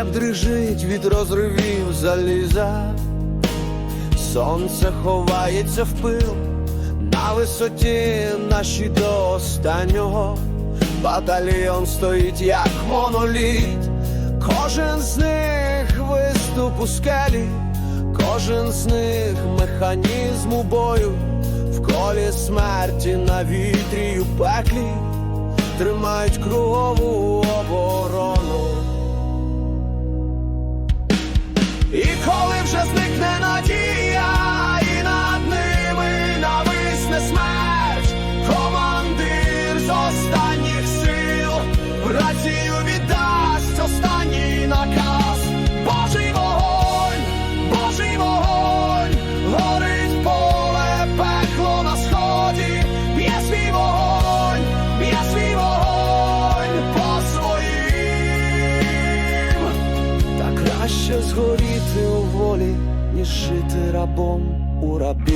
Неб дрижить від розривів заліза, сонце ховається в пил, на висоті наші до останнього. Батальйон стоїть як моноліт, кожен з них виступ у скелі, кожен з них механізм у бою, в колі смерті на вітрі у пеклі. Тримають кругову оборону. Вже згоріти у волі, ніж жити рабом у рабі.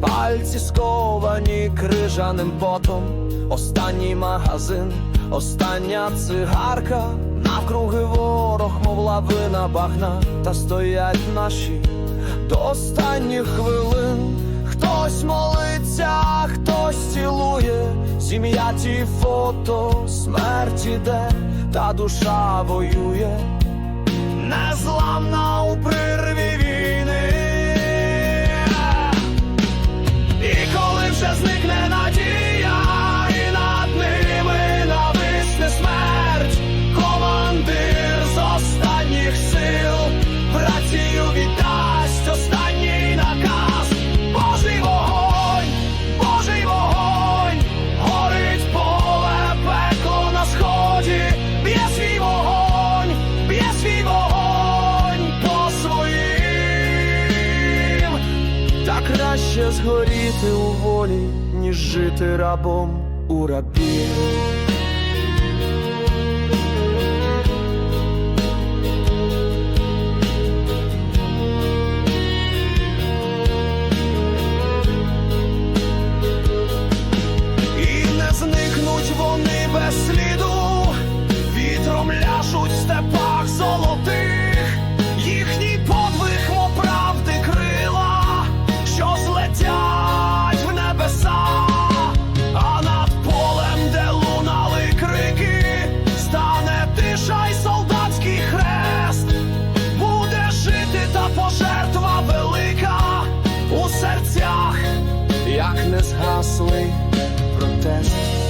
Пальці сковані крижаним потом, останній магазин, остання цигарка, навкруги ворог, мов лавина багна, та стоять наші до останніх хвилин. Хтось молиться, хтось цілує, сім'я ті фото, смерть іде, та душа воює, краще згоріти у волі, ніж жити рабом у рабі. як не згаслий протест.